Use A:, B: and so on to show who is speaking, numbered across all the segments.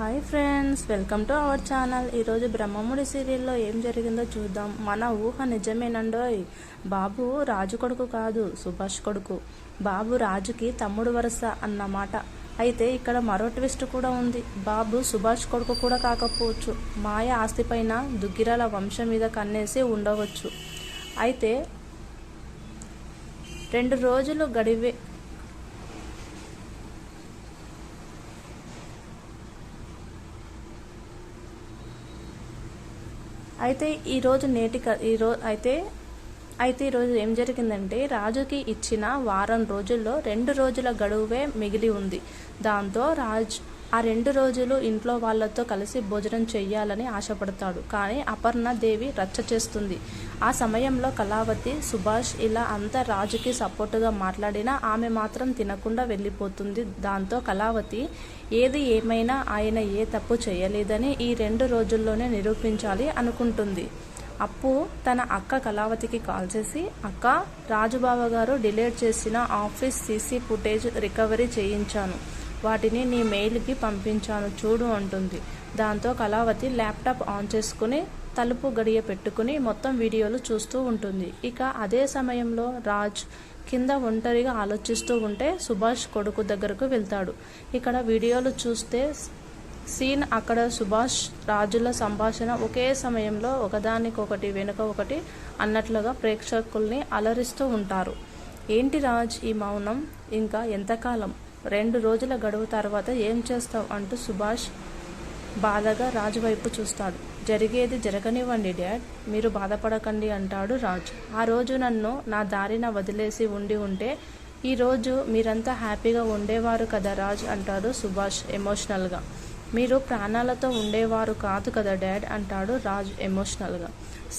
A: Hi friends welcome to our channel. ఈరోజు బ్రహ్మముడి సీరియల్లో ఏం జరిగిందో చూద్దాం. మన ఊహ నిజమేనండోయ్? బాబు రాజు కొడుకు కాదు సుభాష్ కొడుకు. బాబు రాజుకి తమ్ముడు వరుస అన్నమాట. అయితే ఇక్కడ మరో ట్విస్ట్ కూడా ఉంది. బాబు సుభాష్ కొడుకు కూడా కాకపోవచ్చు. మాయ ఆస్తిపైన దుగ్గిరాల వంశం మీద కన్నేసి ఉండవచ్చు. అయితే రెండు రోజులు గడివే అయితే ఈరోజు నేటి ఈరోజు ఈరో అయితే అయితే ఈరోజు ఏం జరిగిందంటే రాజుకి ఇచ్చిన వారం రోజుల్లో రెండు రోజుల గడువే మిగిలి ఉంది. దాంతో రాజ్ ఆ రెండు రోజులు ఇంట్లో వాళ్ళతో కలిసి భోజనం చెయ్యాలని ఆశపడతాడు. కానీ అపర్ణ దేవి రచ్చ చేస్తుంది. ఆ సమయంలో కళావతి సుభాష్ ఇలా అంతా రాజుకి సపోర్టుగా మాట్లాడినా ఆమె మాత్రం తినకుండా వెళ్ళిపోతుంది. దాంతో కళావతి ఏది ఏమైనా ఆయన ఏ తప్పు చేయలేదని ఈ రెండు రోజుల్లోనే నిరూపించాలి అనుకుంటుంది. అప్పు తన అక్క కళావతికి కాల్ చేసి అక్క రాజుబావ గారు డిలీట్ చేసిన ఆఫీస్ సీసీ ఫుటేజ్ రికవరీ చేయించాను. వాటిని నీ మెయిల్కి పంపించాను చూడు అంటుంది. దాంతో కళావతి ల్యాప్టాప్ ఆన్ చేసుకుని తలుపు గడియ పెట్టుకుని మొత్తం వీడియోలు చూస్తూ ఉంటుంది. ఇక అదే సమయంలో రాజ్ కింద ఒంటరిగా ఆలోచిస్తూ ఉంటే సుభాష్ కొడుకు దగ్గరకు వెళ్తాడు. ఇక్కడ వీడియోలు చూస్తే సీన్ అక్కడ సుభాష్ రాజుల సంభాషణ ఒకే సమయంలో ఒకదానికొకటి వెనుక ఒకటి అన్నట్లుగా ప్రేక్షకుల్ని అలరిస్తూ ఉంటారు. ఏంటి రాజ్ ఈ మౌనం? ఇంకా ఎంతకాలం? రెండు రోజుల గడువు తర్వాత ఏం చేస్తావు అంటూ సుభాష్ బాధగా రాజు వైపు చూస్తాడు. జరిగేది జరగనివ్వండి డాడ్. మీరు బాధపడకండి అంటాడు రాజు. ఆ రోజు నన్ను నా దారిన వదిలేసి ఉండి ఉంటే ఈ రోజు మీరంతా హ్యాపీగా ఉండేవారు కదా రాజ్ అంటాడు సుభాష్ ఎమోషనల్గా. మీరు ప్రాణాలతో ఉండేవారు కాదు కదా డాడ్ అంటాడు రాజ్ ఎమోషనల్గా.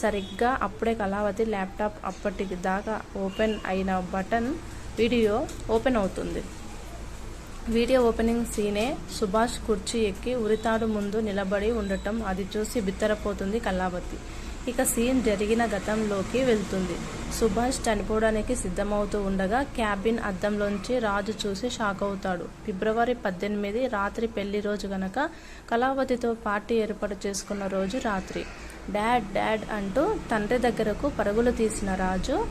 A: సరిగ్గా అప్పుడే కళావతి ల్యాప్టాప్ అప్పటికి దాకా ఓపెన్ అయిన బటన్ వీడియో ఓపెన్ అవుతుంది. వీడియో ఓపెనింగ్ సీనే సుభాష్ కుర్చీ ఎక్కి ఉరితాడు ముందు నిలబడి ఉండటం. అది చూసి బిత్తరపోతుంది కళావతి. ఇక సీన్ జరిగిన గతంలోకి వెళ్తుంది. సుభాష్ చనిపోవడానికి సిద్ధమవుతూ ఉండగా క్యాబిన్ అద్దంలోంచి రాజు చూసి షాక్ అవుతాడు. ఫిబ్రవరి పద్దెనిమిది రాత్రి పెళ్ళి రోజు గనక కళావతితో పార్టీ ఏర్పాటు చేసుకున్న రోజు రాత్రి. డాడ్ డాడ్ అంటూ తండ్రి దగ్గరకు పరుగులు తీసిన రాజు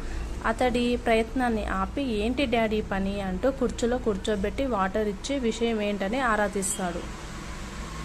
A: అతడి ప్రయత్నాన్ని ఆపి ఏంటి డాడీ పని? అంటూ కుర్చీలో కూర్చోబెట్టి వాటర్ ఇచ్చి విషయం ఏంటని ఆరాధిస్తాడు.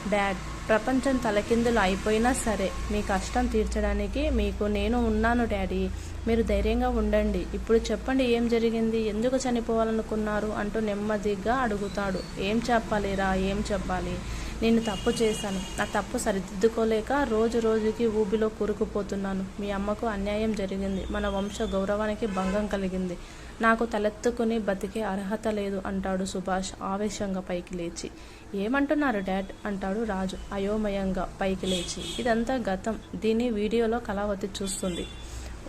A: డాడ్ ప్రపంచం తలకిందులు అయిపోయినా సరే మీ కష్టం తీర్చడానికి మీకు నేను ఉన్నాను డాడీ. మీరు ధైర్యంగా ఉండండి. ఇప్పుడు చెప్పండి ఏం జరిగింది? ఎందుకు చనిపోవాలనుకున్నారు? అంటూ నెమ్మదిగా అడుగుతాడు. ఏం చెప్పాలిరా ఏం చెప్పాలి? నేను తప్పు చేశాను. నా తప్పు సరిదిద్దుకోలేక రోజు రోజుకి ఊబిలో కూరుకుపోతున్నాను. మీ అమ్మకు అన్యాయం జరిగింది. మన వంశ గౌరవానికి భంగం కలిగింది. నాకు తలెత్తుకుని బతికే అర్హత లేదు అంటాడు సుభాష్ ఆవేశంగా పైకి లేచి. ఏమంటున్నారు డాడ్? అంటాడు రాజు అయోమయంగా పైకి లేచి. ఇదంతా గతం. దీన్ని వీడియోలో కళావతి చూస్తుంది.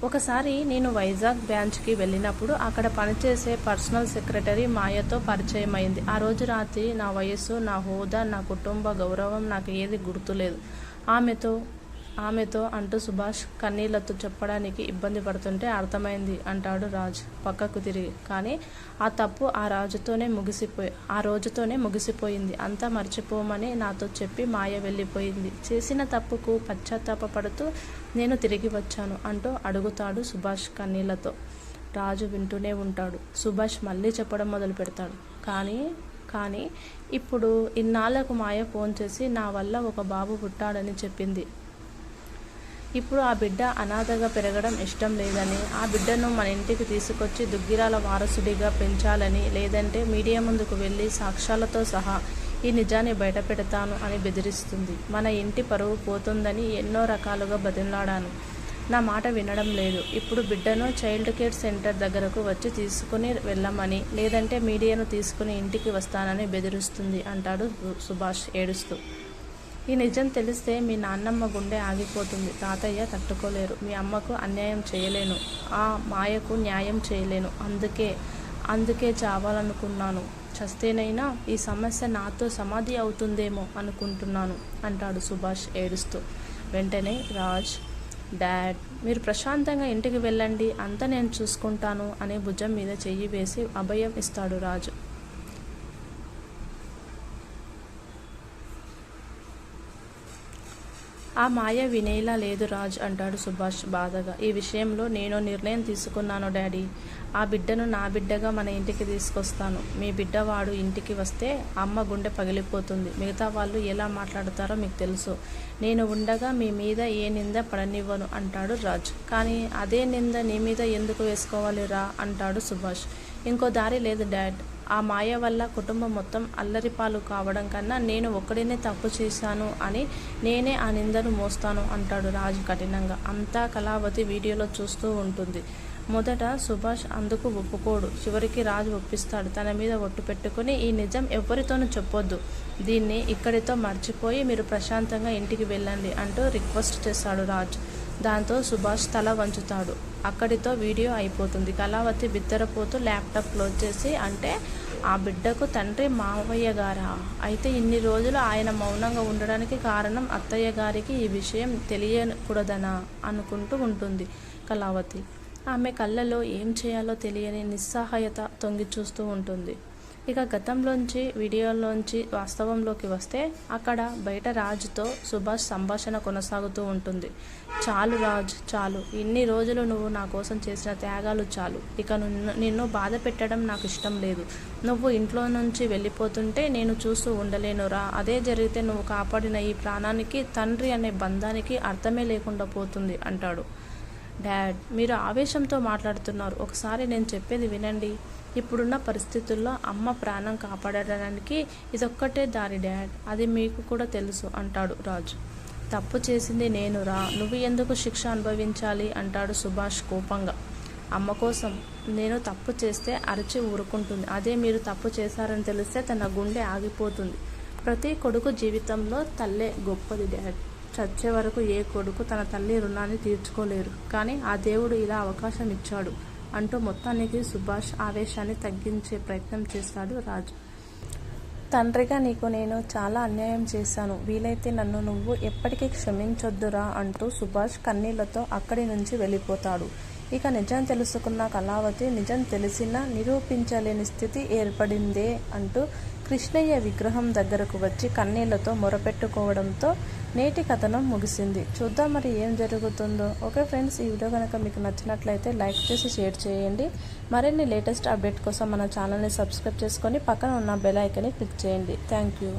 A: ఒకసారి నేను వైజాగ్ బ్రాంచ్కి వెళ్ళినప్పుడు అక్కడ పనిచేసే పర్సనల్ సెక్రటరీ మాయతో పరిచయం అయింది ఆ రోజు రాత్రి నా వయస్సు నా హోదా నా కుటుంబ గౌరవం నాకు ఏది గుర్తులేదు. ఆమెతో ఆమెతో అంటూ సుభాష్ కన్నీళ్ళతో చెప్పడానికి ఇబ్బంది పడుతుంటే అర్థమైంది అంటాడు రాజ్ పక్కకు తిరిగి. కానీ ఆ తప్పు ఆ రాజుతోనే ముగిసిపోయి ఆ రోజుతోనే ముగిసిపోయింది. అంతా మర్చిపోమని నాతో చెప్పి మాయ వెళ్ళిపోయింది. చేసిన తప్పుకు పశ్చాత్తాపడుతూ నేను తిరిగి వచ్చాను అంటూ అడుగుతాడు సుభాష్ కన్నీళ్ళతో. రాజు వింటూనే ఉంటాడు. సుభాష్ మళ్ళీ చెప్పడం మొదలు పెడతాడు. కానీ కానీ ఇప్పుడు ఇన్నాళ్ళకు మాయ ఫోన్ చేసి నా వల్ల ఒక బాబు పుట్టాడని చెప్పింది. ఇప్పుడు ఆ బిడ్డ అనాథగా పెరగడం ఇష్టం లేదని ఆ బిడ్డను మన ఇంటికి తీసుకొచ్చి దుగ్గిరాల వారసుడిగా పెంచాలని లేదంటే మీడియా ముందుకు వెళ్ళి సాక్ష్యాలతో సహా ఈ నిజాన్ని బయటపెడతాను అని బెదిరిస్తుంది. మన ఇంటి పరువు పోతుందని ఎన్నో రకాలుగా బదిలాడాను నా మాట వినడం లేదు. ఇప్పుడు బిడ్డను చైల్డ్ కేర్ సెంటర్ దగ్గరకు వచ్చి తీసుకుని వెళ్ళమని లేదంటే మీడియాను తీసుకుని ఇంటికి వస్తానని బెదిరిస్తుంది అంటాడు సుభాష్ ఏడుస్తూ. ఈ నిజం తెలిస్తే మీ నాన్నమ్మ గుండె ఆగిపోతుంది. తాతయ్య తట్టుకోలేరు. మీ అమ్మకు అన్యాయం చేయలేను. ఆ మాయకు న్యాయం చేయలేను. అందుకే అందుకే చావాలనుకున్నాను. చస్తేనైనా ఈ సమస్య నాతో సమాధి అవుతుందేమో అనుకుంటున్నాను అంటాడు సుభాష్ ఏడుస్తూ. వెంటనే రాజ్ డాడ్ మీరు ప్రశాంతంగా ఇంటికి వెళ్ళండి. అంతా నేను చూసుకుంటాను అనే భుజం మీద చెయ్యి వేసి అభయం ఇస్తాడు రాజు. ఆ మాయ వినేలా లేదు రాజ్ అంటాడు సుభాష్ బాధగా. ఈ విషయంలో నేను నిర్ణయం తీసుకున్నాను డాడీ. ఆ బిడ్డను నా బిడ్డగా మన ఇంటికి తీసుకొస్తాను. మీ బిడ్డ వాడు ఇంటికి వస్తే అమ్మ గుండె పగిలిపోతుంది. మిగతా వాళ్ళు ఎలా మాట్లాడతారో మీకు తెలుసు. నేను ఉండగా మీ మీద ఏ నింద పడనివ్వను అంటాడు రాజ్. కానీ అదే నింద నీ మీద ఎందుకు వేసుకోవాలి రా అంటాడు సుభాష్. ఇంకో దారి లేదు డాడ్. ఆ మాయ వల్ల కుటుంబం మొత్తం అల్లరిపాలు కావడం కన్నా నేను ఒక్కడినే తప్పు చేశాను అని నేనే ఆ నిందను మోస్తాను అంటాడు రాజు కఠినంగా. అంతా కళావతి వీడియోలో చూస్తూ ఉంటుంది. మొదట సుభాష్ అందుకు ఒప్పుకోడు. చివరికి రాజు ఒప్పిస్తాడు. తన మీద ఒట్టు పెట్టుకుని ఈ నిజం ఎవరితోనూ చెప్పొద్దు. దీన్ని ఇక్కడితో మర్చిపోయి మీరు ప్రశాంతంగా ఇంటికి వెళ్ళండి అంటూ రిక్వెస్ట్ చేస్తాడు రాజు. దాంతో సుభాష్ తల వంచుతాడు. అక్కడితో వీడియో అయిపోతుంది. కళావతి బిత్తరపోతూ ల్యాప్టాప్ క్లోజ్ చేసి అంటే ఆ బిడ్డకు తండ్రి మావయ్య గారా? అయితే ఇన్ని రోజులు ఆయన మౌనంగా ఉండడానికి కారణం అత్తయ్య గారికి ఈ విషయం తెలియకూడదనా? అనుకుంటూ ఉంటుంది కళావతి. ఆమె కళ్ళలో ఏం చేయాలో తెలియని నిస్సహాయత తొంగి చూస్తూ ఉంటుంది. ఇక గతంలోంచి వీడియోలోంచి వాస్తవంలోకి వస్తే అక్కడ బయట రాజుతో సుభాష్ సంభాషణ కొనసాగుతూ ఉంటుంది. చాలు రాజ్ చాలు. ఇన్ని రోజులు నువ్వు నా కోసం చేసిన త్యాగాలు చాలు. ఇక నిన్ను నిన్ను బాధ పెట్టడం నాకు ఇష్టం లేదు. నువ్వు ఇంట్లో నుంచి వెళ్ళిపోతుంటే నేను చూస్తూ ఉండలేనురా. అదే జరిగితే నువ్వు కాపాడిన ఈ ప్రాణానికి తండ్రి అనే బంధానికి అర్థమే లేకుండా పోతుంది అంటాడు. డాడ్ మీరు ఆవేశంతో మాట్లాడుతున్నారు. ఒకసారి నేను చెప్పేది వినండి. ఇప్పుడున్న పరిస్థితుల్లో అమ్మ ప్రాణం కాపాడడానికి ఇదొక్కటే దారి డాడ్. అది మీకు కూడా తెలుసు అంటాడు రాజు. తప్పు చేసింది నేను రా. నువ్వు ఎందుకు శిక్ష అనుభవించాలి? అంటాడు సుభాష్ కోపంగా. అమ్మ కోసం నేను తప్పు చేస్తే అరిచి ఊరుకుంటుంది. అదే మీరు తప్పు చేశారని తెలిస్తే తన గుండె ఆగిపోతుంది. ప్రతి కొడుకు జీవితంలో తల్లే గొప్పది డాడ్. చచ్చే వరకు ఏ కొడుకు తన తల్లి రుణాన్ని తీర్చుకోలేరు. కానీ ఆ దేవుడు ఇలా అవకాశం ఇచ్చాడు అంటూ మొత్తానికి సుభాష్ ఆవేశాన్ని తగ్గించే ప్రయత్నం చేస్తాడు రాజు. తండ్రిగా నీకు నేను చాలా అన్యాయం చేశాను. వీలైతే నన్ను నువ్వు ఎప్పటికీ క్షమించొద్దురా అంటూ సుభాష్ కన్నీళ్ళతో అక్కడి నుంచి వెళ్ళిపోతాడు. ఇక నిజం తెలుసుకున్న కళావతి నిజం తెలిసినా నిరూపించలేని స్థితి ఏర్పడిందే అంటూ కృష్ణయ్య విగ్రహం దగ్గరకు వచ్చి కన్నీళ్ళతో మొరపెట్టుకోవడంతో నేటి కథనం ముగిసింది. చూద్దాం మరి ఏం జరుగుతుందో. ఓకే ఫ్రెండ్స్ ఈ వీడియో కనుక మీకు నచ్చినట్లయితే లైక్ చేసి షేర్ చేయండి. మరిన్ని లేటెస్ట్ అప్డేట్ కోసం మన ఛానల్ని సబ్స్క్రైబ్ చేసుకొని పక్కన ఉన్న బెల్ ఐకన్ని క్లిక్ చేయండి. Thank you.